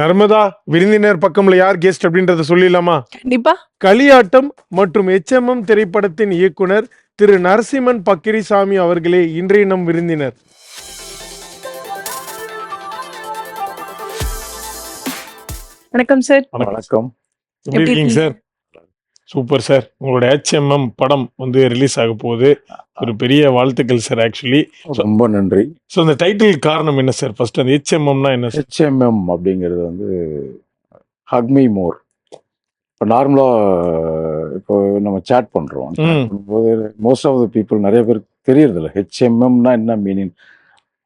நர்மதா விருந்தினர் பக்கம்ல யார் கெஸ்ட் அப்படின்றத சொல்லிடலாமா? கண்டிப்பா. களியாட்டம் மற்றும் எச்எம்எம் திரைப்படத்தின் இயக்குனர் திரு நரசிம்மன் பக்கிரிசாமி அவர்களே இன்றைய நம் விருந்தினர். வணக்கம் சார். வணக்கம். எப்படி இருக்கீங்க? சார்? Super sir. உங்களோட ஹெச்எம்எம் படம் வந்து ரிலீஸ் ஆக போகுது. ஒரு பெரிய வாழ்த்துக்கள் சார் ஆக்சுவலி ரொம்ப நன்றி. ஸோ அந்த டைட்டில் காரணம் என்ன சார்? ஃபர்ஸ்ட் அந்த ஹெச்எம்எம்னா என்ன ஹெச்எம்எம் அப்படிங்கிறது வந்து ஹக்மி மோர் இப்போ நார்மலாக இப்போ நம்ம சேட் பண்ணுறோம் ம். போது மோஸ்ட் ஆஃப் த பீப்புள் நிறைய பேருக்கு தெரியறதில்ல. ஹெச்எம்எம்னா என்ன மீனிங்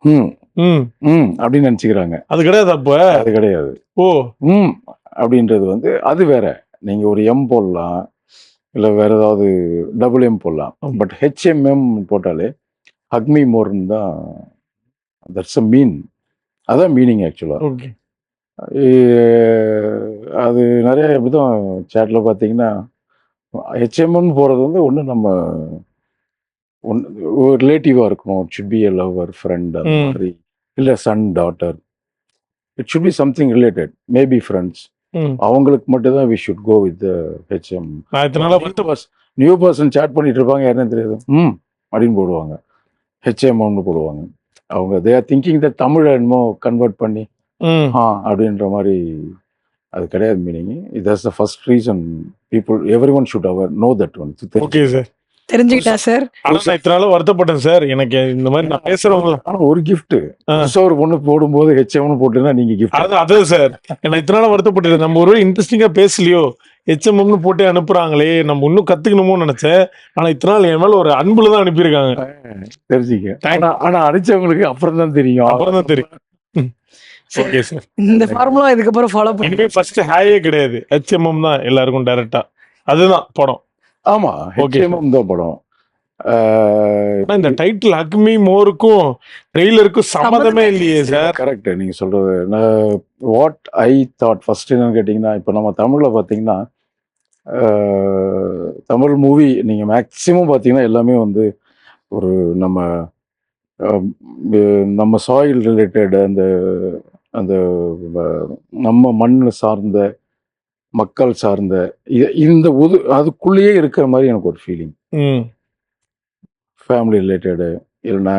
ம். ம். ம். அப்படின்னு நினச்சிக்கிறாங்க. அது கிடையாது அப்போ? அது கிடையாது. ஓ. ம். அப்படின்றது வந்து அது வேற. நீங்கள் ஒரு எம் போடலாம் இல்லை வேற ஏதாவது டபுள் எம் போடலாம். பட் ஹெச்எம்எம் போட்டாலே ஹக்மி மோர்னு தான் தட்ஸ் அ மீன் அதான் மீனிங் ஆக்சுவலாக ஓகே அது நிறைய இப்படிதான் சேட்டில் பார்த்தீங்கன்னா ஹெச்எம்என் போகிறது வந்து ஒன்று நம்ம ஒன்று ரிலேட்டிவாக இருக்கணும். Should be a lover friend அந்த. மாதிரி. இல்லை son daughter it should be something related maybe friends அவங்களுக்கு மட்டும் தான் we should go with HM நான் இத்தனால வந்து நியூ பர்சன் சேட் பண்ணிட்டு இருப்பாங்க யாருன்னு தெரியாது. ம் அப்படின்னு போடுவாங்க. ஹெச்எம்னு போடுவாங்க. அவங்க they are thinking the Tamil என்னமோ கன்வெர்ட் பண்ணி ஆ அப்படின்ற மாதிரி அது கிடையாது meaning that's the first reason people every one should our know that one okay sir தெரிஞ்சுக்கிட்டா சார்? ஆனா நான் இத்தனால வருத்தப்பட்டேன் சார். எனக்கு இந்த மாதிரி நான் பேசுறவங்கள ஆனால் ஒரு. புதுசா ஒரு பொண்ணு போடும்போது ஹெச்எம்னு போட்டுன்னா நீங்க கிஃப்ட் அதான் அதான் சார். நான் இத்தனால வருத்தப்பட்டது நம்ம ஒரு இன்ட்ரெஸ்டிங்கா பேசலையோ? ஹெச்எம்எம்னு போட்டு அனுப்புறாங்களே? நம்ம இன்னும் கத்துக்கணுமோ நினைச்சேன். ஆனா இத்தனை நாள் என் மேல ஒரு அன்புல தான் அனுப்பியிருக்காங்க. தெரிஞ்சுக்க. ஆனா ஆனா அடிச்சவங்களுக்கு அப்புறம் தான் தெரியும். அப்புறம் தான் தெரியும். ஓகே சார் இந்த ஃபார்முலா இதுக்கப்புறம் ஃபாலோ பண்ணி. ஃபர்ஸ்ட் ஹேயே கிடையாது. ஹெச்எம்எம் தான் எல்லாருக்கும் டைரக்டா அதுதான் படம். ஆமா Okay. ஹெச்எம் தான் படம். இந்த டைட்டில் அக்மி மோருக்கும் ட்ரெய்லருக்கும் சம்மதமே இல்லையே சார் கரெக்ட் நீங்க சொல்றது. நான் வாட் ஐ தாட் ஃபர்ஸ்ட் என்னன்னு கேட்டிங்கன்னா இப்போ நம்ம தமிழ்ல பார்த்தீங்கன்னா தமிழ் மூவி நீங்க மேக்சிமம் பார்த்தீங்கன்னா எல்லாமே வந்து ஒரு நம்ம நம்ம சாயில் ரிலேட்டட் அந்த அந்த நம்ம மண் சார்ந்த மக்கள் சார்ந்த இந்த உது அதுக்குள்ளேயே இருக்கிற மாதிரி எனக்கு ஒரு ஃபீலிங் ஃபேமிலி ரிலேட்டடு இல்லைன்னா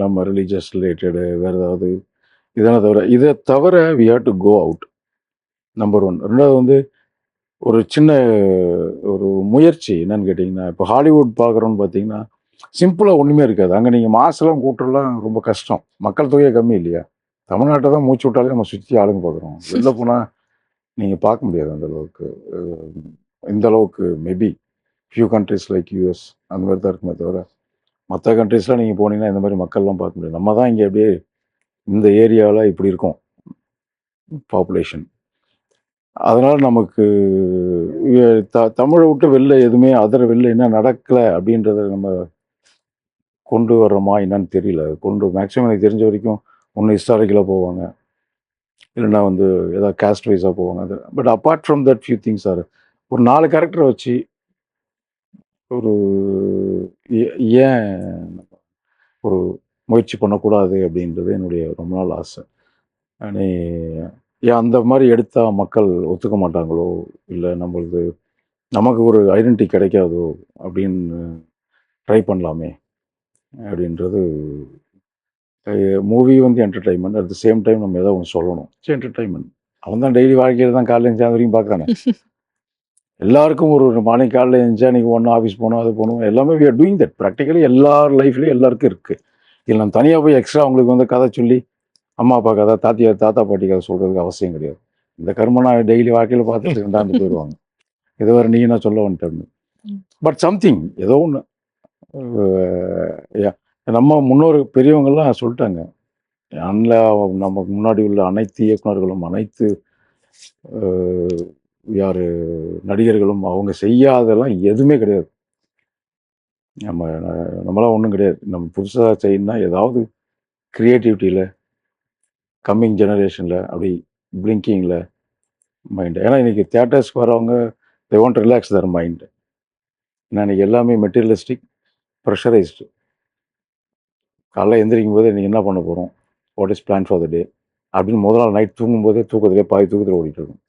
நம்ம ரிலீஜியஸ் ரிலேட்டடு வேறு ஏதாவது இதெல்லாம் தவிர இதை தவிர we have to go out number one ரெண்டாவது வந்து ஒரு சின்ன ஒரு முயற்சி என்னன்னு கேட்டிங்கன்னா இப்போ ஹாலிவுட் பார்க்குறோன்னு பார்த்தீங்கன்னா சிம்பிளாக ஒன்றுமே இருக்காது. அங்கே நீங்கள் மாசெல்லாம் கூட்டலாம் ரொம்ப கஷ்டம். மக்கள் தொகையே கம்மி இல்லையா? தமிழ்நாட்டை தான் மூச்சு விட்டாலே நம்ம சுற்றி ஆளுங்க பார்க்குறோம். வெளில போனால் நீங்கள் பார்க்க முடியாது அந்த அளவுக்கு. இந்த அளவுக்கு maybe few countries like US அந்த மாதிரி தான் இருக்குமே தவிர மற்ற கண்ட்ரீஸ்லாம் நீங்கள் போனீங்கன்னா இந்த மாதிரி மக்கள்லாம் பார்க்க முடியாது. நம்ம தான் இங்கே அப்படியே இந்த ஏரியாவில் இப்படி இருக்கும். பாப்புலேஷன் அதனால் நமக்கு த தமிழை விட்டு வெளில எதுவுமே அதர் வெளில என்ன நடக்கலை அப்படின்றத நம்ம கொண்டு வர்றோமா என்னன்னு தெரியல. கொண்டு மேக்ஸிமம் எனக்கு தெரிஞ்ச வரைக்கும் ஒன்று ஹிஸ்டாரிக்கலாக போவாங்க. இல்லைன்னா வந்து ஏதாவது காஸ்ட் வைஸாக போவாங்க. அது but apart from that few things are ஒரு நாலு கேரக்டரை வச்சு ஒரு ஏ- ஏன் ஒரு முயற்சி பண்ணக்கூடாது அப்படின்றது என்னுடைய ரொம்ப நாள் ஆசை. அனே ஏன் அந்த மாதிரி எடுத்தால் மக்கள் ஒத்துக்க மாட்டாங்களோ? இல்லை நம்மளுக்கு நமக்கு ஒரு ஐடென்டிட்டி கிடைக்காதோ? அப்படின்னு ட்ரை பண்ணலாமே அப்படின்றது மூவி வந்து entertainment at the same time நம்ம ஏதோ ஒன்று சொல்லணும். என்டர்டைன்மெண்ட் அவன் தான் டெய்லி வாழ்க்கையில் தான் காலையில் எழுந்து வரைக்கும் பார்க்குறானே. எல்லாருக்கும் ஒரு மார்னிங் காலையில் எழுந்தா நீங்கள் ஒன்று ஆஃபீஸ் போகணும் அது போகணும் எல்லாமே we are doing that practically எல்லார் லைஃப்லேயும் எல்லாருக்கும் இருக்குது இதில் நம்ம தனியாக போய் எக்ஸ்ட்ரா அவங்களுக்கு வந்து கதை சொல்லி அம்மா அப்பா கதை தாத்தியா தாத்தா பாட்டி கதை சொல்கிறதுக்கு அவசியம் கிடையாது. இந்த கர்மம் நான் டெய்லி வாழ்க்கையில் பார்த்துட்டு இருந்தாண்டு போயிடுவாங்க இது வேறு நீ என்ன சொல்ல வந்துட்டேன்னு. பட் சம்திங் ஏதோ ஒன்று நம்ம முன்னோர் பெரியவங்கள்லாம் சொல்லிட்டாங்க. அன்ல நமக்கு முன்னாடி உள்ள அனைத்து இயக்குனர்களும் அனைத்து யார் நடிகர்களும் அவங்க செய்யாதெல்லாம் எதுவுமே கிடையாது. நம்ம நம்மளாம் ஒன்றும் கிடையாது. நம்ம புதுசாக செய்யணும்னா ஏதாவது க்ரியேட்டிவிட்டியில் கம்மிங் ஜெனரேஷனில் அப்படி பிளிங்கிங்கில் மைண்டு ஏன்னா இன்றைக்கி தேட்டர்ஸ்க்கு வரவங்க they want relax their mind ஏன்னா இன்னைக்கு எல்லாமே மெட்டீரியலிஸ்டிக் ப்ரெஷரைஸ்டு காலைல எந்திரிக்கும் போது இன்றைக்கி என்ன பண்ண போகிறோம் what is plan for the day அப்படின்னு முதல் நாள் நைட் தூங்கும்போதே தூக்கத்திலே பாதி தூக்கத்தில் ஓடிட்டு இருக்கும்.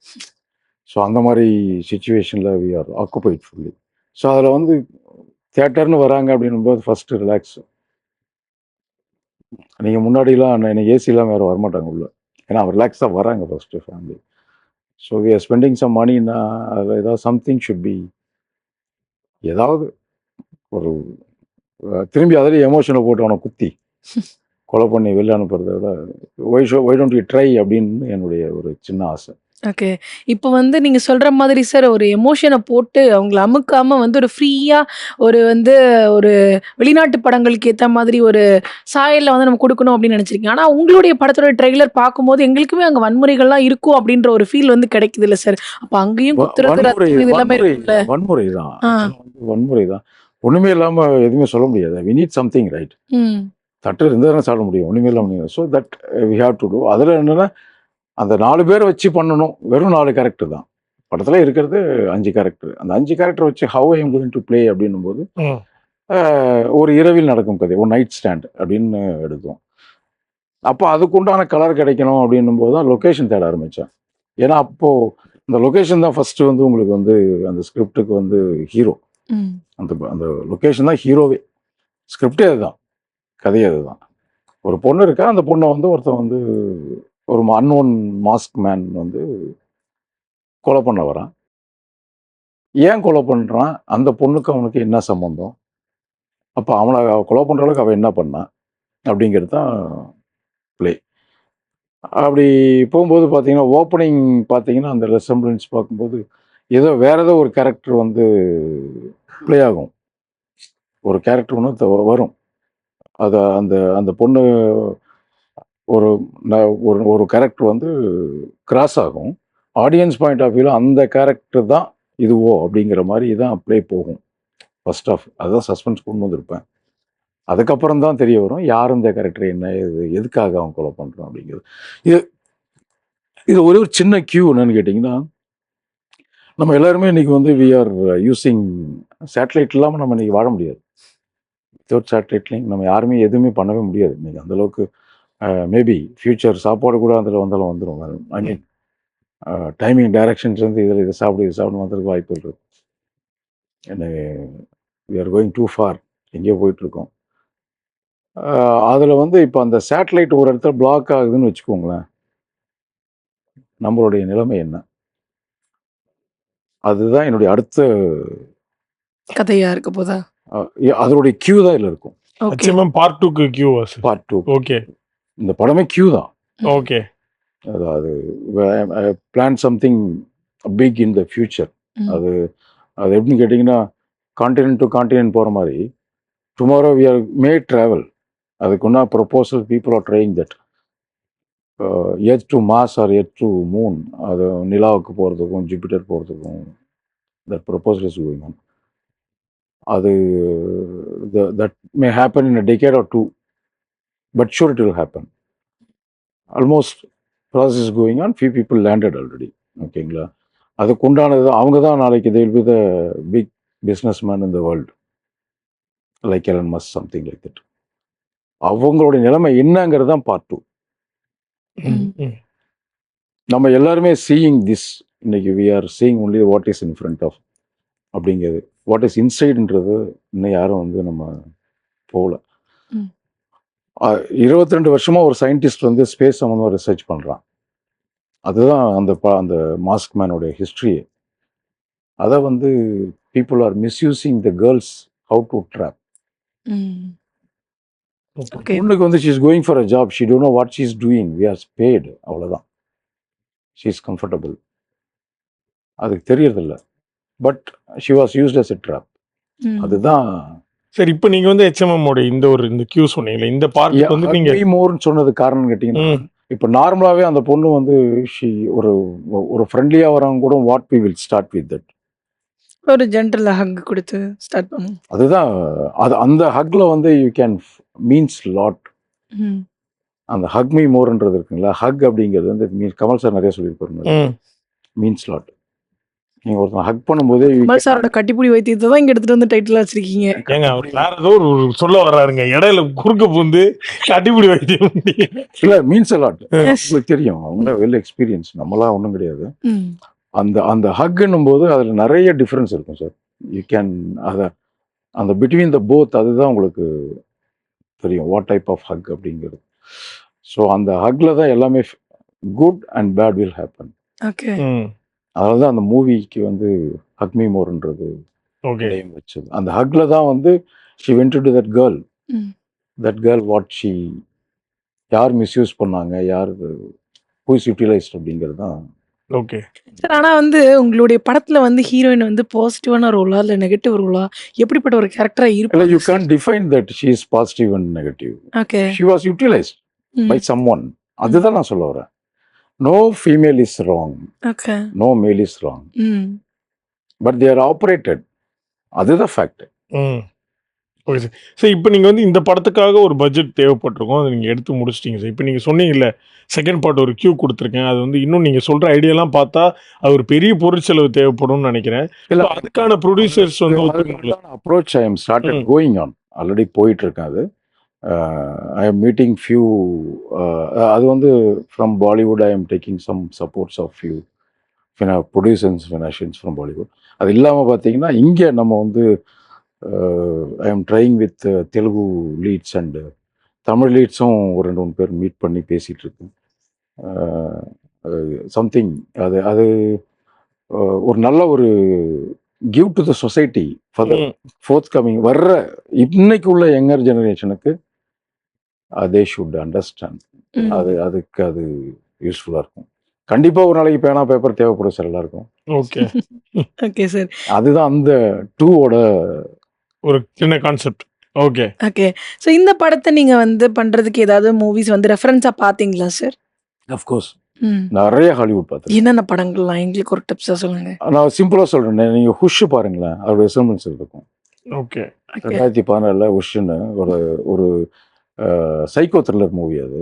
ஸோ அந்த மாதிரி சுச்சுவேஷனில் we are occupied fully so அதில் வந்து தேட்டர்னு வராங்க அப்படின்னும்போது ஃபஸ்ட்டு ரிலாக்ஸ் நீங்கள் முன்னாடிலாம் எனக்கு ஏசிலாம் வேறு வரமாட்டாங்க உள்ள. ஏன்னா ரிலாக்ஸாக வராங்க first family so we are spending some மணின்னா அதில் ஏதாவது சம்திங் ஷுட் பி ஏதாவது ஒரு திரும்பி அதிலே எமோஷனை போட்டு அவனை குத்தி கொலை பண்ணி வெளில அனுப்புறத விட why so why don't you try அப்படின்னு என்னுடைய ஒரு சின்ன ஆசை. ஓகே இப்போ வந்து நீங்க சொல்ற மாதிரி சார் ஒரு எமோஷனை போட்டு அவங்கள அமுக்காம வந்து ஒரு ஃப்ரீயா ஒரு வந்து ஒரு வெளிநாட்டு படங்களுக்கு ஏத்த மாதிரி ஒரு சாயல்ல வந்து நம்ம கொடுக்கணும் அப்படின்னு நினைச்சிருக்கீங்க. ஆனா உங்களுடைய படத்தோட ட்ரெய்லர் பார்க்கும்போது எங்களுக்குமே அங்க வன்முறைகள்லாம் இருக்கும் அப்படின்ற ஒரு ஃபீல் வந்து கிடைக்குது இல்ல சார் அப்ப அங்கேயும் வன்முறை தான். வன்முறை தான் ஒண்ணுமே இல்லாம எதுவுமே சொல்ல முடியாது. வி நீட் சம்திங் ரைட் ம். தட்டு இருந்தால் தானே சாப்பிட முடியும். ஒண்ணுமே இல்லாம முடியும் so that we have to do அதில் என்னன்னா அந்த நாலு பேரை வச்சு பண்ணணும். வெறும் நாலு கேரக்டர் தான். படத்துல இருக்கிறது அஞ்சு கேரக்டர் அந்த அஞ்சு கேரக்டர் வச்சு how I am going to play அப்படின்னும் போது ஒரு இரவில் நடக்கும் கதை. ஒரு நைட் ஸ்டாண்ட் அப்படின்னு எடுத்தோம். அப்போ அதுக்குண்டான கலர் கிடைக்கணும் அப்படின்னும் போது தான் லொக்கேஷன் தேட ஆரம்பித்தேன் ஏன்னா அப்போ இந்த லொக்கேஷன் தான் ஃபர்ஸ்ட் வந்து உங்களுக்கு வந்து அந்த ஸ்கிரிப்டுக்கு வந்து ஹீரோ அந்த அந்த லொக்கேஷன் தான் ஹீரோவே. ஸ்கிரிப்டே அதுதான். கதையே அதுதான். ஒரு பொண்ணு இருக்கா அந்த பொண்ணை வந்து ஒருத்தன் வந்து ஒரு அன்னோன் மாஸ்க் மேன் வந்து கொலை பண்ண வரான். ஏன் கொலை பண்ணுறான் அந்த பொண்ணுக்கு அவனுக்கு என்ன சம்பந்தம்? அப்போ அவனை அவ கொலை பண்ணுற அளவுக்கு அவன் என்ன பண்ணான் அப்படிங்கிறது தான் ப்ளே அப்படி போகும்போது பார்த்தீங்கன்னா ஓப்பனிங் பார்த்தீங்கன்னா அந்த ரெசம்பிளன்ஸ் பார்க்கும்போது ஏதோ வேற ஏதோ ஒரு கேரக்டர் வந்து ப்ளே ஆகும். ஒரு கேரக்டர் ஒன்று த- வரும். அது அந்த அந்த பொண்ணு ஒரு ந- ஒரு ஒரு கேரக்டர் வந்து கிராஸ் ஆகும். ஆடியன்ஸ் பாயிண்ட் ஆஃப் வியூவில் அந்த கேரக்டர் தான் இதுவோ அப்படிங்கிற மாதிரி தான் ப்ளே போகும். ஃபர்ஸ்ட் ஆஃப் அதுதான் சஸ்பென்ஸ் கொண்டு வந்திருப்பேன். அதுக்கப்புறம் தான் தெரிய வரும் யார் இந்த கேரக்டர் என்ன இது எதுக்காக அவன் கொலை பண்ணுறான் அப்படிங்கிறது. இது இது ஒரே ஒரு சின்ன கியூ என்னன்னு கேட்டிங்கன்னா நம்ம எல்லாருமே இன்னைக்கு வந்து வி ஆர் யூஸிங் சேட்டலைட் இல்லாமல் நம்ம இன்னைக்கு வாழ முடியாது. வித்தவுட் சேட்டலைட்லையும் நம்ம யாருமே எதுவுமே பண்ணவே முடியாது இன்னைக்கு. அந்த அளவுக்கு மேபி ஃபியூச்சர் சாப்பாடு கூட அதில் வந்தாலும் வந்துடும் ஐ மீன் டைமிங் டைரக்ஷன்ஸ் வந்து இதில் இதை சாப்பிடு இது சாப்பிடு வந்ததுக்கு வாய்ப்பு இருக்கு. என்ன we are going to for எங்கேயோ போயிட்டு இருக்கோம். அதில் வந்து இப்போ அந்த சேட்டலைட் ஒரு இடத்துல பிளாக் ஆகுதுன்னு வச்சுக்கோங்களேன். நம்மளுடைய நிலைமை என்ன? அதுதான் என்னுடைய அடுத்த கதையா இருக்க போதா? அதனுடைய கியூ தான் இதில் இருக்கும். நிச்சயமா பார்ட் டூக்கு சார் பார்ட் டூ ஓகே இந்த படமே கியூ தான். ஓகே அதாவது plan something big in the future. அது அது எப்படின்னு கேட்டிங்கன்னா கான்டினென்ட் டு கான்டினென்ட் போகிற மாதிரி. Tomorrow we are may travel அதுக்கு ஒன்றா proposal people are trying that at to Mars or at to moon அது நிலாவுக்கு போகிறதுக்கும் ஜூபிட்டர் போகிறதுக்கும் that proposal is going on அது that may happen in a decade or two but sure it will happen almost process is going on few people landed already ஓகேங்களா அதுக்கு உண்டானது அவங்க தான் நாளைக்கு they will be the big business man in the world like Elon Musk something like that அவங்களுடைய நிலைமை என்னங்கிறது தான் பார்ட் டூ நம்ம எல்லாருமே சீயிங் திஸ் இன்னைக்கு we are seeing only what is in front of அப்படிங்கிறது. வாட் இஸ் இன்சைடுன்றது இன்னும் யாரும் வந்து நம்ம போகல. இருபத்தி ரெண்டு வருஷமா ஒரு சயின்டிஸ்ட் வந்து ஸ்பேஸ் சம்மந்தமாக ரிசர்ச் பண்ணுறான் அதுதான் அந்த ப- அந்த மாஸ்க் மேனோட ஹிஸ்ட்ரி அதை வந்து people are misusing the girls how to trap பொண்ணுக்கு வந்து she is going for a job she don't know what she is doing we are bad அவ்வளோதான் ஷீ இஸ் கம்ஃபர்டபுள் அதுக்கு தெரியறதில்ல. But she was used as a trap. அதுதான். சரி இப்போ நீங்க வந்து ஹெச்எம்எம் ஓட இந்த ஒரு இந்த கியூ சொன்னீங்களே இந்த பார்ட் வந்து நீங்க மோர்னு சொன்னது காரணம் கேட்டிங்கன்னா இப்போ நார்மலாகவே அந்த பொண்ணு வந்து ஷி ஒரு ஒரு ஃப்ரெண்ட்லியாக வரவங்க கூட what we will start with that ஒரு ஜென்டல் ஹக் கொடுத்து ஸ்டார்ட் பண்ணும் அதுதான். அது அந்த ஹக்ல வந்து யூ கேன் மீன்ஸ் லாட் அந்த ஹக் மீ மோர்ன்றது இருக்குங்களா? ஹக் அப்படிங்கிறது வந்து மீன் கமல் சார் நிறைய சொல்லியிருப்பாரு ம். மீன்ஸ் லாட் நீங்கள் ஒருத்தனை ஹக் பண்ணும்போதே கமல் சாரோட கட்டிப்புடி வைத்தியத்தை தான் இங்க எடுத்துட்டு வந்து டைட்டில் வச்சிருக்கீங்க. ஏங்க அவர் வேற ஏதோ ஒரு சொல்ல வர்றாருங்க. இடையில குறுக்க பூந்து கட்டிப்பிடி வைத்தியம் இல்லை மீன்ஸ் Yes. உங்களுக்கு தெரியும். அவங்க வெல் எக்ஸ்பீரியன்ஸ் நம்மளாம் ஒன்றும் கிடையாது. அந்த அந்த ஹக்குன்னும் போது அதில் நிறைய டிஃப்ரென்ஸ் இருக்கும் சார் யூ கேன் அதை அந்த பிட்வீன் த போத் அதுதான் உங்களுக்கு தெரியும் வாட் டைப் ஆஃப் ஹக் அப்படிங்கிறது. ஸோ அந்த ஹக்ல தான் எல்லாமே good and bad will happen okay அதனால தான் அந்த மூவிக்கு வந்து ஹக்மி மோர்ன்றது ஓகே name வச்சது. அந்த ஹக்ல தான் வந்து she went to that girl hmm. That girl what she யார் மிஸ்யூஸ் பண்ணாங்க யார் ஹூஸ் யூட்டிலைஸ்ட் அப்படிங்கிறது தான் ஓகே. சார் ஆனா வந்து உங்களுடைய படத்துல வந்து ஹீரோயின் வந்து பாசிட்டிவான ரோலா இல்ல நெகட்டிவ் ரோலா? எப்படிப்பட்ட ஒரு கேரக்டரா இல்லை யூ இருப்பாங்க can define that she is positive and negative okay she was utilized by some one அதுதான் நான் சொல்ல வரேன். No female is wrong okay no male is wrong but there operated அதுதான் ஃபேக்ட் ஓகே சார் சார் இப்போ நீங்கள் வந்து இந்த படத்துக்காக ஒரு பட்ஜெட் தேவைப்பட்டிருக்கும். அதை நீங்கள் எடுத்து முடிச்சிட்டீங்க சார் இப்போ நீங்கள் சொன்னீங்கல்ல செகண்ட் பார்ட் ஒரு கியூ கொடுத்துருக்கேன். அது வந்து இன்னும் நீங்கள் சொல்கிற ஐடியாலாம் பார்த்தா அது ஒரு பெரிய பொருட்செலவு தேவைப்படும்னு நினைக்கிறேன். இல்ல அதுக்கான ப்ரொடியூசர்ஸ் வந்து approach I am started. Going on already போயிட்டு இருக்கேன் அது ஐ எம் மீட்டிங் ஃபியூ அது வந்து from Bollywood I am taking some supports of few producers financiers from Bollywood அது இல்லாமல் பார்த்தீங்கன்னா இங்கே நம்ம வந்து I am trying with Telugu leads and Tamil லீட்ஸும் ஒரு ரெண்டு மூணு பேர் மீட் பண்ணி பேசிகிட்டு இருக்கேன் சம்திங் அது அது ஒரு நல்ல ஒரு give to the society for. Fourth coming வர்ற இன்னைக்கு உள்ள யங்கர் ஜெனரேஷனுக்கு தே ஷுட் அண்டர்ஸ்டாண்ட். அது அதுக்கு அது யூஸ்ஃபுல்லாக இருக்கும். கண்டிப்பாக ஒரு நாளைக்கு பேனா பேப்பர் தேவைப்படும் சார் எல்லாருக்கும். ஓகே ஓகே சார் அதுதான் அந்த டூவோட ஒரு சின்ன கான்செப்ட் ஓகே ஓகே ஸோ இந்த படத்தை நீங்க வந்து பண்றதுக்கு ஏதாவது மூவிஸ் வந்து ரெஃபரன்ஸா பாத்தீங்களா சார் அஃப்கோர்ஸ் ம். நிறைய ஹாலிவுட் பார்த்துருக்கேன் என்னென்ன படங்கள்லாம்? எங்களுக்கு ஒரு டிப்ஸா சொல்லுங்க. நான் சிம்பிளாக சொல்கிறேன் நீங்கள் ஹுஷ் பாருங்களேன். அதோட எசமெண்ட்ஸ் இருக்கும். ஓகே ரெண்டாயிரத்தி பதினாலில் உஷ்ன்னு ஒரு ஒரு சைக்கோ த்ரில்லர் மூவி அது.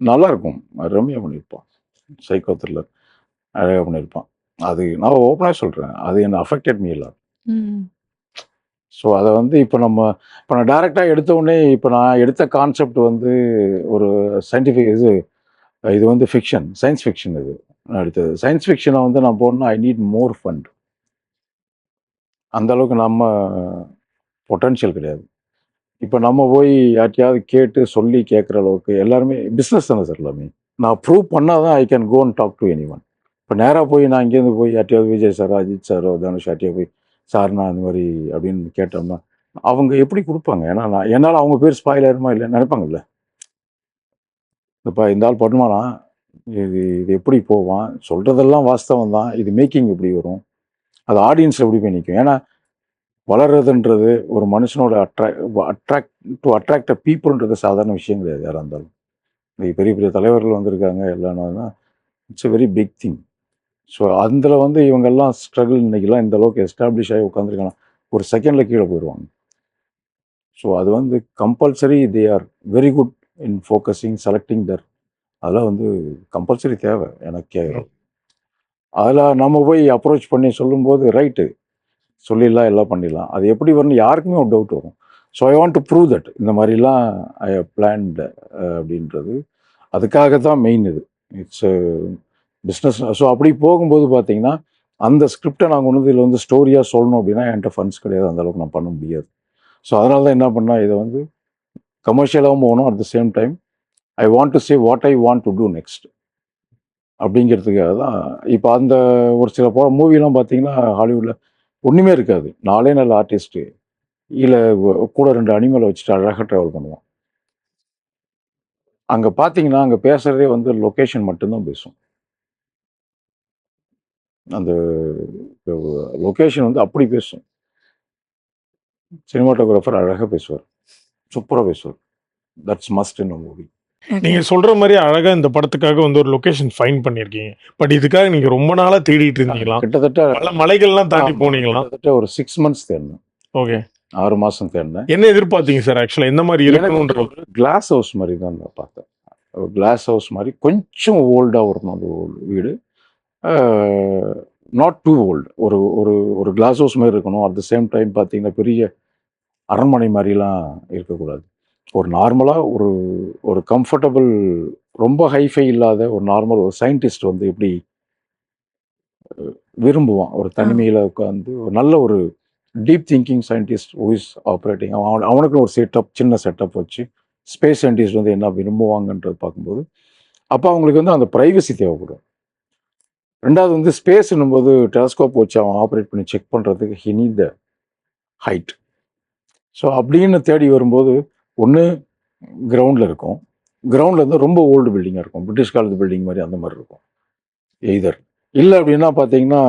நல்லா இருக்கும். ரம்யா பண்ணியிருப்பான். சைக்கோ த்ரில்லர் அழகாக பண்ணியிருப்பான். அது நான் ஓப்பனாக சொல்கிறேன் அது என்ன அஃபெக்டட் மீ இல்லை ம். ஸோ அதை வந்து இப்போ நம்ம இப்போ நான் டேரெக்டாக எடுத்த உடனே இப்போ நான் எடுத்த கான்செப்ட் வந்து ஒரு சயின்டிஃபிக் இது இது வந்து ஃபிக்ஷன் சயின்ஸ் ஃபிக்ஷன் இது. நான் எடுத்தது. சயின்ஸ் ஃபிக்ஷனை வந்து நான் போடணும் ஐ நீட் மோர் ஃபண்ட் அந்த அளவுக்கு நம்ம பொட்டன்ஷியல் கிடையாது. இப்போ நம்ம போய் யார்ட்டையாவது கேட்டு சொல்லி கேட்குற அளவுக்கு எல்லாருமே பிஸ்னஸ் தானே சார் எல்லாமே. நான் ப்ரூவ் பண்ணால் தான் I can go and talk to any one இப்போ நேராக போய் நான் இங்கேருந்து போய் யார்ட்டையாவது விஜய் சாரோ அஜித் சாரோ தனுஷ் யார்ட்டையா போய் சார் நான் இந்த மாதிரி அப்படின்னு கேட்டோம்னா அவங்க எப்படி கொடுப்பாங்க? ஏன்னா நான் என்னால் அவங்க பேர் ஸ்பாயில் ஆயிருமா இல்லை நினைப்பாங்கல்ல. இப்போ இந்த ஆள் பண்ணுவானா? இது இது எப்படி போவான்? சொல்கிறதெல்லாம் வாஸ்தவம் தான். இது மேக்கிங் எப்படி வரும்? அது ஆடியன்ஸ் எப்படி போய் நிற்கும் ஏன்னா வளர்றதுன்றது ஒரு மனுஷனோட attract attract to attract a பீப்புள்ன்றது சாதாரண விஷயம் கிடையாது யாராக இருந்தாலும். இன்னைக்கு பெரிய பெரிய தலைவர்கள் வந்திருக்காங்க எல்லாம் it's a very big thing so அதில் வந்து இவங்கெல்லாம் ஸ்ட்ரகிள் இன்னைக்கெல்லாம் இந்த அளவுக்கு எஸ்டாப்ளிஷ் ஆகி உட்காந்துருக்காங்க ஒரு செகண்டில் கீழே போயிடுவாங்க ஸோ அது வந்து compulsory they are very good in focusing selecting their அதெல்லாம் வந்து கம்பல்சரி தேவை எனக்கு. அதில் நம்ம போய் அப்ரோச் பண்ணி சொல்லும்போது ரைட்டு சொல்லிடலாம் எல்லாம் பண்ணிடலாம். அது எப்படி வரணும் யாருக்குமே ஒரு டவுட் வரும். So I want to prove that இந்த மாதிரிலாம் ஐ பிளான்டு அப்படின்றது. அதுக்காக தான் மெயின் இது. இட்ஸ் பிஸ்னஸ் ஸோ அப்படி போகும்போது பார்த்தீங்கன்னா அந்த ஸ்கிரிப்டை நான் கொண்டு வந்து இதில் வந்து ஸ்டோரியாக சொல்லணும் அப்படின்னா என்கிட்ட ஃபண்ட்ஸ் கிடையாது. அந்த அளவுக்கு நான் பண்ண முடியாது. ஸோ அதனால தான் என்ன பண்ணால் இதை வந்து கமர்ஷியலாகவும் போகணும். At the same time I want to say what I want to do next அப்படிங்கிறதுக்காக தான். இப்போ அந்த ஒரு சில போ மூவிலாம் பார்த்தீங்கன்னா ஹாலிவுட்டில் ஒன்றுமே இருக்காது. நாலே நல்ல ஆர்டிஸ்ட்டு இல்லை கூட ரெண்டு அனிமலை வச்சுட்டு அழகாக ட்ராவல் பண்ணுவோம் அங்கே பார்த்தீங்கன்னா அங்கே பேசுகிறதே வந்து லொக்கேஷன் மட்டும்தான் பேசும். அந்த லொக்கேஷன் வந்து அப்படி பேசும். சினிமாட்டோகிராஃபர் அழகாக பேசுவார். சூப்பராக பேசுவார். தட்ஸ் மஸ்ட் இன் மூவி நீங்க சொல்ற மாதிரி அழகா இந்த படத்துக்காக வந்து ஒரு லொகேஷன் ஃபைன் பண்ணிருக்கீங்க பட் இதுக்காக நீங்க ரொம்ப நாளா தேடிட்டு இருந்தீங்களா? கிட்டத்தட்ட பல மலைகள்லாம் தாண்டி போனீங்களா? கிட்டத்தட்ட ஒரு சிக்ஸ் மந்த்ஸ் தேடினேன். ஓகே ஆறு மாதம் தேடினேன். என்ன எதிர்பார்த்தீங்க சார் ஆக்சுவலா எந்த மாதிரி இருக்கணும்ன்ற கிளாஸ் ஹவுஸ் மாதிரி தான் நான் பார்த்தேன். கிளாஸ் ஹவுஸ் மாதிரி கொஞ்சம் ஓல்டாக வரணும் அந்த வீடு. நாட் டூ ஓல்டு ஒரு ஒரு ஒரு கிளாஸ் ஹவுஸ் மாதிரி இருக்கணும். அட் த சேம் டைம் பார்த்தீங்கன்னா பெரிய அரண்மனை மாதிரிலாம் இருக்கக்கூடாது. ஒரு நார்மலாக ஒரு ஒரு கம்ஃபர்டபுள் ரொம்ப ஹைஃபை இல்லாத ஒரு நார்மல் ஒரு சயின்டிஸ்ட் வந்து எப்படி விரும்புவான். ஒரு தனிமையில் உட்காந்து ஒரு நல்ல ஒரு deep thinking scientist is operating அவன் அவனுக்கு ஒரு செட்டப் சின்ன செட்டப் வச்சு ஸ்பேஸ் சயின்டிஸ்ட் வந்து என்ன விரும்புவாங்கன்றது பார்க்கும்போது அப்போ அவங்களுக்கு வந்து அந்த ப்ரைவசி தேவைப்படும். ரெண்டாவது வந்து ஸ்பேஸ்னும் போது டெலஸ்கோப் வச்சு அவன் ஆப்ரேட் பண்ணி செக் பண்ணுறதுக்கு ஹினி த ஹைட் ஸோ அப்படின்னு தேடி வரும்போது ஒன்று கிரவுண்டில் இருக்கும். கிரவுண்டில் இருந்து ரொம்ப ஓல்டு பில்டிங்காக இருக்கும். பிரிட்டிஷ் காலத்து பில்டிங் மாதிரி அந்த மாதிரி இருக்கும். எய்தர் இல்லை அப்படின்னா பார்த்தீங்கன்னா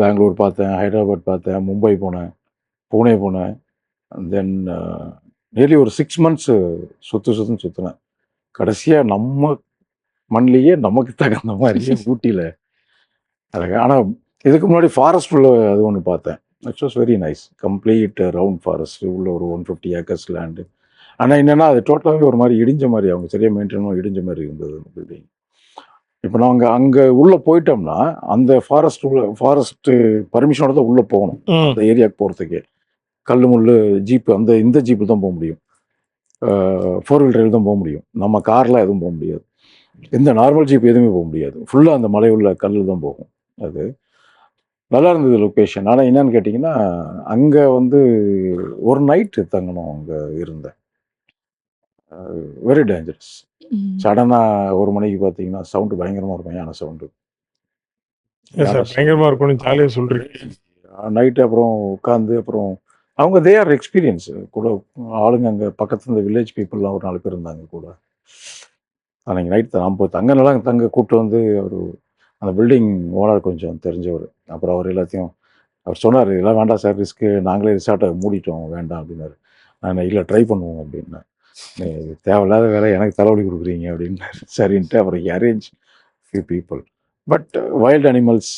பெங்களூர் பார்த்தேன் ஹைதராபாத் பார்த்தேன் மும்பை போனேன் பூனே போனேன். தென் நியர்லி ஒரு சிக்ஸ் மந்த்ஸு சுற்று சுற்றுன்னு சுற்றினேன் கடைசியாக நம்ம மண்ணிலேயே நமக்கு தகுந்த மாதிரியே ஊட்டியில் அழகு. ஆனால் இதுக்கு முன்னாடி ஃபாரஸ்ட் உள்ள அது ஒன்று பார்த்தேன். It's was very nice complete round forest உள்ள ஒரு ஒன் ஃபிஃப்டி ஏக்கர்ஸ் லேண்டு ஆனால் என்னென்னா அது டோட்டலாகவே ஒரு மாதிரி இடிஞ்ச மாதிரி அவங்க சரியாக மெயின்டைனும் இடிஞ்ச மாதிரி இருந்தது அந்த பில்டிங் இப்போ நாங்கள் அங்கே உள்ளே போயிட்டோம்னா அந்த ஃபாரஸ்ட் உள்ள ஃபாரஸ்ட் பர்மிஷனோட தான் உள்ளே போகணும். அந்த ஏரியாவுக்கு போகிறதுக்கு கல் முள் ஜீப்பு அந்த இந்த ஜீப்பு தான் போக முடியும். ஃபோர் வீல் டிரைவ் தான் போக முடியும். நம்ம காரில் எதுவும் போக முடியாது. எந்த நார்மல் ஜீப் எதுவுமே போக முடியாது. ஃபுல்லாக அந்த மலை உள்ள கல் தான் போகும் அது. நல்லா இருந்தது லொக்கேஷன் ஆனால் என்னன்னு கேட்டிங்கன்னா அங்கே வந்து ஒரு நைட்டு தங்கணும் அங்கே இருந்தேன் வெரி டேஞ்சரஸ். சடனாக ஒரு மணிக்கு பார்த்தீங்கன்னா சவுண்டு பயங்கரமாக இருக்கும். யானை சவுண்டு Yes, sir. பயங்கரமா இருக்கும்னு ஜாலியா சொல்றீங்க. நைட்டு அப்புறம் உட்காந்து அப்புறம் அவங்க தே ஆர் எக்ஸ்பீரியன்ஸ் கூட ஆளுங்க அங்கே பக்கத்துல இந்த வில்லேஜ் பீப்புளெலாம் ஒரு நாலு பேர் இருந்தாங்க கூட. அன்னைக்கு நைட் நான் போய் தங்க நல்லா தங்க கூப்பிட்டு வந்து அவர் அந்த பில்டிங் ஓனர் கொஞ்சம் தெரிஞ்சவர். அப்புறம் அவர் எல்லாத்தையும் அவர் சொன்னார் இதெல்லாம் வேண்டாம் சார் ரிஸ்க்கு நாங்களே ரிசார்ட்டை மூடிட்டோம் வேண்டாம் அப்படின்னாரு. நான் இல்லை ட்ரை பண்ணுவோம் அப்படின்னேன் இது தேவையில்லாத வேலை எனக்கு தலைவலி கொடுக்குறீங்க அப்படின்னாரு. சரின்ட்டு அப்புறம் arrange few people but wild animals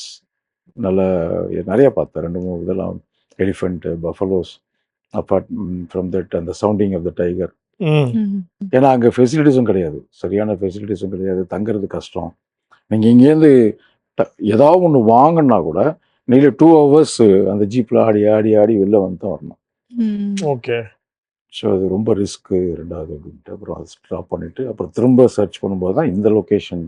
நல்ல நிறையா பார்த்தேன். ரெண்டு மூணு இதெல்லாம் elephant buffaloes apart from that அந்த சவுண்டிங் ஆஃப் த டைகர் ஏன்னா அங்கே ஃபெசிலிட்டிஸும் கிடையாது. சரியான ஃபெசிலிட்டிஸும் கிடையாது. தங்குறது கஷ்டம். நீங்கள் இங்கேருந்து ஏதாவது ஒன்று வாங்கினா கூட நீங்க டூ ஹவர்ஸ் அந்த ஜீப்பில் ஆடி ஆடி ஆடி வெளில வந்து தான் வரணும். ஓகே. ஸோ அது ரொம்ப ரிஸ்க்கு ரெண்டாவது அப்படின்ட்டு அப்புறம் அதை ஸ்டாப் பண்ணிவிட்டு அப்புறம் திரும்ப சர்ச் பண்ணும்போது தான் இந்த location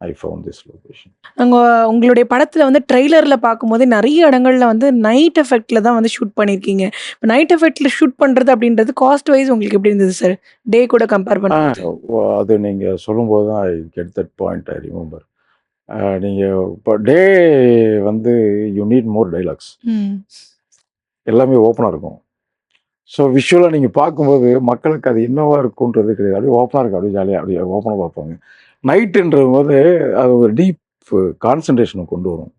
I found this location அங்க உங்களுடைய படத்துல வந்து ட்ரெய்லர்ல பார்க்கும்போது நிறைய இடங்கள்ல வந்து நைட் எஃபெக்ட்ல தான் வந்து ஷூட் பண்ணிருக்கீங்க. இப்போ நைட் எஃபெக்ட்ல ஷூட் பண்றது அப்படின்றது காஸ்ட் வைஸ் உங்களுக்கு எப்படி இருந்தது சார் டே கூட கம்பேர் பண்ண அது நீங்கள் சொல்லும்போது தான் I get that point I remember நீங்கள் இப்போ டே வந்து யூ நீட் மோர் டைலாக்ஸ். எல்லாமே ஓப்பனாக இருக்கும். ஸோ விஷுவலாக நீங்கள் பார்க்கும்போது மக்களுக்கு அது என்னவா இருக்குன்றது கிடையாது. அப்படியே ஓப்பனாக இருக்கும் அப்படியே ஜாலியாக அப்படியே ஓப்பனாக பார்ப்பாங்க. நைட்டுன்ற போது அது ஒரு டீப் கான்சன்ட்ரேஷனை கொண்டு வரும்.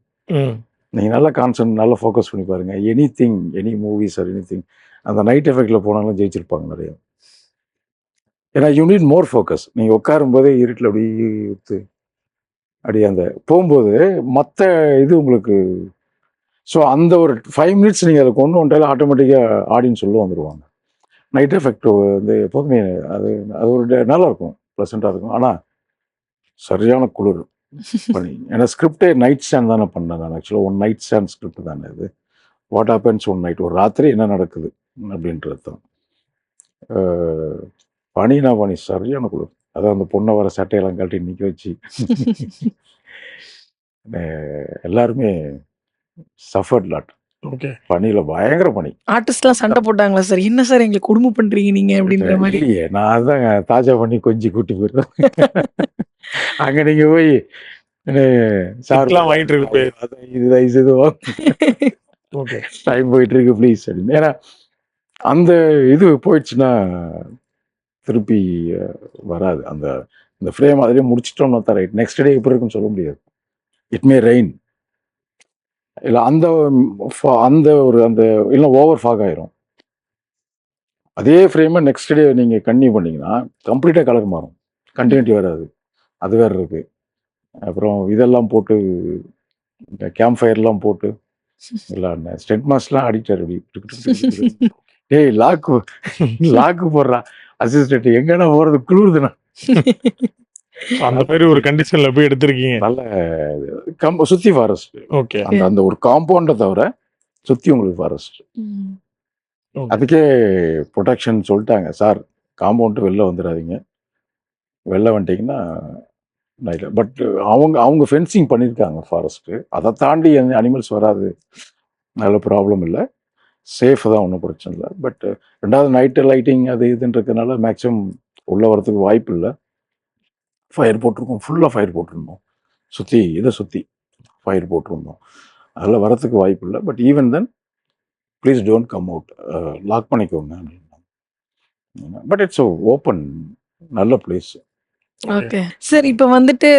நீங்கள் நல்லா கான்சன்ட் நல்லா ஃபோக்கஸ் பண்ணி பாருங்கள் anything any movies or anything அந்த நைட் எஃபெக்டில் போனாலும் ஜெயிச்சிருப்பாங்க நிறைய. ஏன்னா யூ நீட் மோர் ஃபோக்கஸ் நீங்கள் உட்காரும்போதே இருட்டில் அப்படியே அப்படியே அந்த போகும்போது மற்ற இது உங்களுக்கு ஸோ அந்த ஒரு ஃபைவ் மினிட்ஸ் நீங்கள் அதை கொண்டு வந்துட்டாலும் ஆட்டோமேட்டிக்காக ஆடியன்ஸ் சொல்ல வந்துடுவாங்க நைட் எஃபெக்ட் வந்து எப்போதுமே அது அது ஒரு ட- நல்லா இருக்கும் ப்ளசண்ட்டாக இருக்கும். ஆனால் சரியான குளிர் பண்ணி ஏன்னா ஸ்கிரிப்டே நைட் ஸ்டாண்ட் தானே பண்ணேன் நான் ஆக்சுவலாக ஒன் நைட் ஸ்டாண்ட் ஸ்கிரிப்ட் தானே இது வாட் ஹேப்பன்ஸ் ஒன் நைட் ஒரு ராத்திரி என்ன நடக்குது? அப்படின்றது தான். பனினா பனி சரியான குளிர். அதான் அந்த பொண்ணை வர சட்டையெல்லாம் கழட்டி நிற்க வச்சு. எல்லாருமே சஃபர்ட் லாட் ஓகே பனியில் பயங்கர பனி ஆர்டிஸ்ட்லாம் சண்டை போட்டாங்களா சார்? என்ன சார் எங்களுக்கு குடும்பம் பண்றீங்க நீங்க அப்படின்ற மாதிரி? இல்லையே. நான் அதான் தாஜா பண்ணி கொஞ்சம் கூட்டி போயிருந்தேன் அங்க நீங்க போய் சார் திட்டுலாம் வாங்கிட்டு இருக்கு போய். இது தயவு இது. ஓகே டைம் போயிட்டு இருக்கு ப்ளீஸ் அப்படின்னு. ஏன்னா அந்த இது போயிடுச்சுன்னா திருப்பி வராது. அந்த இந்த ஃப்ரேம் அதிலே முடிச்சிட்டோம்னா தான் ரைட் நெக்ஸ்ட் டே எப்படி இருக்குன்னு சொல்ல முடியாது. இட் மே ரெயின் இல்லை அந்த அந்த ஒரு அந்த இல்லை ஓவர் ஃபாக் ஆயிரும். அதே ஃப்ரேமை நெக்ஸ்ட் டே நீங்கள் கன்டினியூ பண்ணீங்கன்னா கம்ப்ளீட்டாக கலர் மாறும். கண்டினியூட்டி வராது. அது வேற இருக்கு. அப்புறம் இதெல்லாம் போட்டு இந்த கேம்ப் ஃபயர்லாம் போட்டு இல்லை ஸ்டெட் மாஸ்லாம் அடிக்டார் அப்படி டேய் லாக்கு லாக்கு போடுறா. அசிஸ்டன்ட் எங்கன்னா போகிறது குளிருதுண்ணா. அந்த மாதிரி ஒரு கண்டிஷன்ல போய் எடுத்திருக்கீங்க. நல்ல சுற்றி ஃபாரஸ்ட் ஓகே அந்த அந்த ஒரு காம்பவுண்டை தவிர சுற்றி உங்களுக்கு ஃபாரஸ்ட். அதுக்கே ப்ரொடெக்ஷன் சொல்லிட்டாங்க. சார் காம்பவுண்டு வெளில வந்துடாதீங்க. வெளில வந்துட்டீங்கன்னா பட் அவங்க அவங்க ஃபென்சிங் பண்ணியிருக்காங்க ஃபாரஸ்ட்டு அதை தாண்டி அனிமல்ஸ் வராது. நல்ல ப்ராப்ளம் இல்லை. சேஃப் தான் ஒன்றும் பிரச்சனை இல்லை. பட் ரெண்டாவது நைட்டு லைட்டிங் அது இதுன்றதுனால மேக்ஸிமம் உள்ளே வரதுக்கு வாய்ப்பு இல்லை. ஃபயர் போட்டிருக்கோம். ஃபுல்லாக ஃபயர் போட்டிருந்தோம். சுற்றி இதை சுற்றி ஃபயர் போட்டிருந்தோம். அதில் வரத்துக்கு வாய்ப்பு இல்லை. But even then please don't come out lock பண்ணிக்கோங்க. அப்படின்னா பட் இட்ஸ் ஓப்பன் நல்ல பிளேஸ் ஓகே சார் இப்போ வந்துட்டு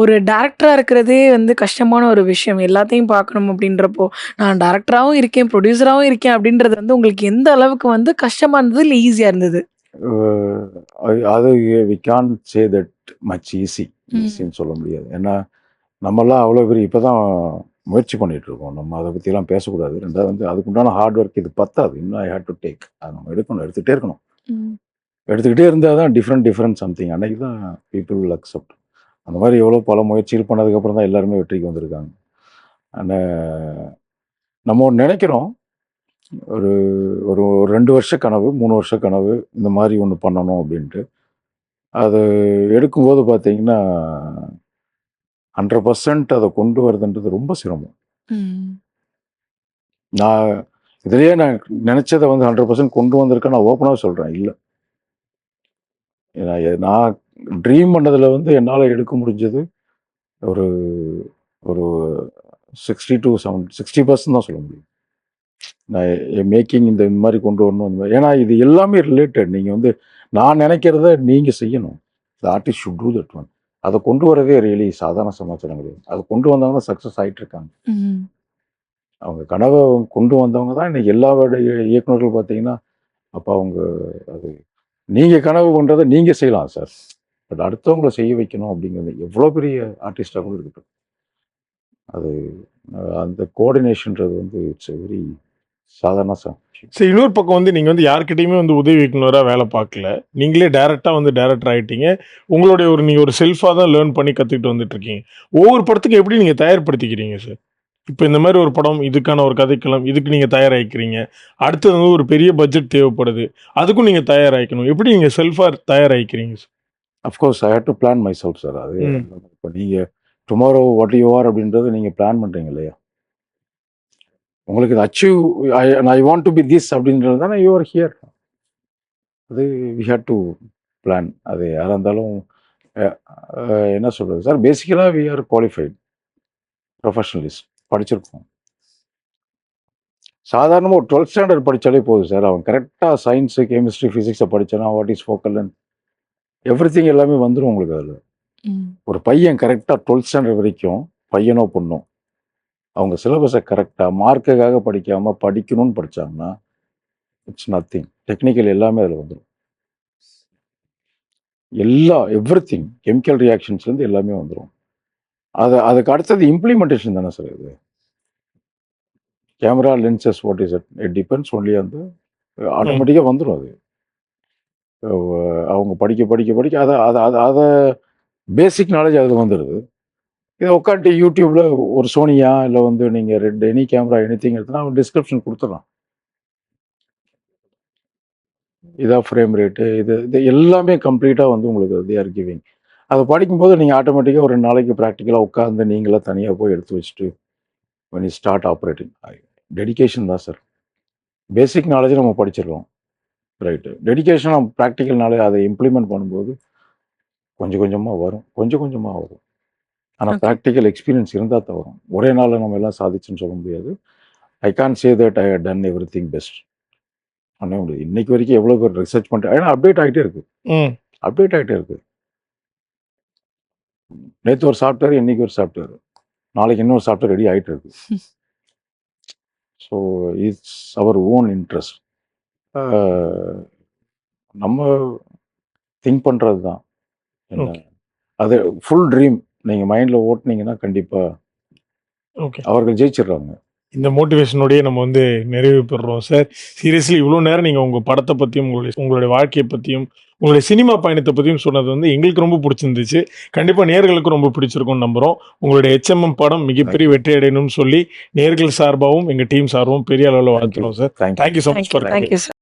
ஒரு டேரக்டராக இருக்கிறதே வந்து கஷ்டமான ஒரு விஷயம். எல்லாத்தையும் பார்க்கணும் அப்படின்றப்போ நான் டேரக்டராகவும் இருக்கேன் ப்ரொடியூசராகவும் இருக்கேன் அப்படின்றது வந்து உங்களுக்கு எந்த அளவுக்கு வந்து கஷ்டமாக இருந்தது இல்லை ஈஸியாக இருந்தது? அது we can't say that much easy. ஈஸின்னு சொல்ல முடியாது. ஏன்னா நம்மலாம் அவ்வளோ பெரிய இப்போ தான் முயற்சி பண்ணிட்டு இருக்கோம். நம்ம அதை பற்றிலாம் பேசக்கூடாது. ரெண்டாவது வந்து அதுக்குண்டான ஹார்ட் ஒர்க் இது பத்தாது. இன்னும் ஐ ஹேட் டு டேக் அதை நம்ம எடுக்கணும் எடுத்துகிட்டே இருக்கணும். எடுத்துக்கிட்டே இருந்தால் தான் டிஃப்ரெண்ட் டிஃப்ரெண்ட் சம்திங் அன்னைக்கு தான் பீப்புள் வில் அக்செப்ட் அந்த மாதிரி எவ்வளோ பல முயற்சிகள் பண்ணதுக்கப்புறம் தான் எல்லாருமே வெற்றிக்கு வந்திருக்காங்க. ஆனால் நம்ம ஒன்று நினைக்கிறோம். ஒரு ஒரு ஒரு ரெண்டு வருஷ கனவு மூணு வருஷ கனவு இந்த மாதிரி ஒன்று பண்ணணும் அப்படின்ட்டு. அது எடுக்கும்போது பார்த்தீங்கன்னா ஹண்ட்ரட் பர்சன்ட் அதை கொண்டு வரதுன்றது ரொம்ப சிரமம். நான் இதுலயே நான் நினைச்சதை வந்து ஹண்ட்ரட் பர்சன்ட் கொண்டு வந்திருக்கேன் நான் ஓப்பனாக சொல்கிறேன் இல்லை. நான் ட்ரீம் பண்ணதில் வந்து என்னால் எடுக்க முடிஞ்சது ஒரு ஒரு sixty to seven sixty percent தான் சொல்ல முடியும். நான் மேக்கிங் இந்த மாதிரி கொண்டு வரணும் இந்த மாதிரி. ஏன்னா இது எல்லாமே ரிலேட்டட் நீங்கள் வந்து நான் நினைக்கிறத நீங்கள் செய்யணும். The artist should do that one அதை கொண்டு வரதே ரியலி சாதாரண சமாச்சாரம் கிடையாது. அதை கொண்டு வந்தவங்க தான் சக்ஸஸ் ஆகிட்டு இருக்காங்க. அவங்க கனவை கொண்டு வந்தவங்க தான் இன்னைக்கு எல்லா இயக்குனர்கள் பார்த்தீங்கன்னா அப்போ அவங்க அது நீங்கள் கனவு கொண்டதை நீங்கள் செய்யலாம் சார் பட் அடுத்தவங்கள செய்ய வைக்கணும் அப்படிங்கிறது எவ்வளோ பெரிய ஆர்டிஸ்டாக கூட இருக்கட்டும். அது அந்த கோஆர்டினேஷன்றது வந்து இட்ஸ் வெரி சாதாரண சார். சரி இன்னொரு பக்கம் வந்து நீங்கள் வந்து யார்கிட்டயுமே வந்து உதவி இயக்குனராக வேலை பார்க்கல. நீங்களே டேரெக்டாக வந்து டேரக்டர் ஆகிட்டீங்க உங்களுடைய ஒரு நீங்கள் ஒரு செல்ஃபாக தான் லேர்ன் பண்ணி கற்றுக்கிட்டு வந்துட்டு இருக்கீங்க ஒவ்வொரு படத்துக்கும் எப்படி நீங்கள் தயார்படுத்திக்கிறீங்க சார்? இப்போ இந்த மாதிரி ஒரு படம் இதுக்கான ஒரு கதைக்களம் இதுக்கு நீங்கள் தயாராகிக்கிறீங்க அடுத்தது வந்து ஒரு பெரிய பட்ஜெட் தேவைப்படுது. அதுக்கும் நீங்கள் தயாராகிக்கணும் எப்படி நீங்கள் செல்ஃபாக தயாராகிக்கிறீங்க sir? Of course I hate to plan myself sir அது. இப்போ நீங்கள் டுமாரோ வாட் யூ ஆர் அப்படின்றத நீங்கள் பிளான் பண்ணுறீங்க இல்லையா? உங்களுக்கு இது achieve I I want to be this அப்படின்றது தானே யூ ஆர் ஹியர் அது வி ஹேட் டு பிளான் அது யாராக இருந்தாலும் என்ன சொல்கிறது சார் பேசிக்கலாக வி ஆர் குவாலிஃபைட் ப்ரொஃபஷனலிஸ்ட் படிச்சிருக்கோம். சாதாரணமாக ஒரு டுவெல்த் ஸ்டாண்டர்ட் படித்தாலே போதும் சார். அவன் கரெக்டாக சயின்ஸு கெமிஸ்ட்ரி ஃபிசிக்ஸை படிச்சானா வாட் இஸ் ஃபோக்கல் எவ்ரி எல்லாமே வந்துடும் உங்களுக்கு அதில். ஒரு பையன் கரெக்டாக டுவெல்த் ஸ்டாண்டர்ட் வரைக்கும் பையனோ பொண்ணும் அவங்க சிலபஸை கரெக்டாக மார்க்குக்காக படிக்காமல் படிக்கணும்னு படிச்சாங்கன்னா இட்ஸ் நத்திங் டெக்னிக்கல் எல்லாமே அதில் வந்துடும் எல்லா எவ்ரி திங் கெமிக்கல் ரியாக்ஷன்ஸ்லேருந்து எல்லாமே வந்துடும் அது அதுக்கு அடுத்தது இம்ப்ளிமெண்டேஷன் தானே சார் இது? Camera lenses what is it it depends only அந்த ஆட்டோமேட்டிக்காக வந்துடும் அது. அவங்க படிக்க படிக்க படிக்க அதை அதை அதை அதை பேசிக் நாலேஜ் அதில் வந்துடுது இதை உட்காந்து யூடியூப்ல ஒரு சோனியா இல்லை வந்து நீங்கள் ரெண்டு எனி கேமரா எனி திங் எடுத்துனா டிஸ்கிரிப்ஷன் கொடுத்துடலாம் இதா ஃப்ரேம் ரேட்டு இது இது எல்லாமே கம்ப்ளீட்டாக வந்து உங்களுக்கு தே ஆர் கிவிங் அதை படிக்கும்போது நீங்கள் ஆட்டோமேட்டிக்காக ஒரு ரெண்டு நாளைக்கு ப்ராக்டிக்கலாக உட்காந்து நீங்களாக தனியாக போய் எடுத்து வச்சுட்டு when ஸ்டார்ட் ஆப்ரேட்டிங் டெடிகேஷன் தான் சார் பேசிக் நாலேஜ் நம்ம படிச்சிருக்கோம். ரைட்டு டெடிக்கேஷன் ப்ராக்டிக்கல் நாலேஜ் அதை இம்ப்ளிமெண்ட் பண்ணும்போது கொஞ்சம் கொஞ்சமாக வரும். கொஞ்சம் கொஞ்சமாக வரும். ஆனால். ப்ராக்டிக்கல் எக்ஸ்பீரியன்ஸ் இருந்தால் தான் வரும் ஒரே நாளில் நம்ம எல்லாம் சாதிச்சுன்னு சொல்ல முடியாது. I can't say that I done everything best பண்ண முடியாது இன்னைக்கு வரைக்கும் எவ்வளோ பேர் ரிசர்ச் பண்ணிட்டு ஏன்னா அப்டேட் ஆகிட்டே இருக்கு. அப்டேட் ஆகிட்டே இருக்கு. நேற்று ஒரு சாஃப்ட்வேர் இன்னைக்கு ஒரு சாஃப்ட்வேர் நாளைக்கு இன்னொரு சாஃப்ட்வேர் ரெடி ஆகிட்டு இருக்கு. So it's our own interest நம்ம திங்க் பண்ணுறது தான். அது ஃபுல் ட்ரீம் நீங்கள் மைண்டில் ஓட்டுனீங்கன்னா கண்டிப்பாக ஓகே அவர்கள் ஜெயிச்சிடுறாங்க. இந்த மோட்டிவேஷனோடய நம்ம வந்து நிறைவு பெறுறோம் சார் சீரியஸ்லி இவ்வளோ நேரம் நீங்கள் உங்கள் படத்தை பற்றியும் உங்களுடைய உங்களுடைய வாழ்க்கையை பற்றியும் உங்களுடைய சினிமா பயணத்தை பற்றியும் சொன்னது வந்து எங்களுக்கு ரொம்ப பிடிச்சிருந்துச்சு. கண்டிப்பாக நேர்களுக்கும் ரொம்ப பிடிச்சிருக்கும்னு நம்புகிறோம் உங்களுடைய ஹெச்எம்எம் படம் மிகப்பெரிய வெற்றி அடையணும்னு சொல்லி நேர்கள் சார்பாகவும் எங்கள் டீம் சார்பாகவும் பெரிய அளவில் வாழ்த்துறோம் sir thank you so much for thank you sir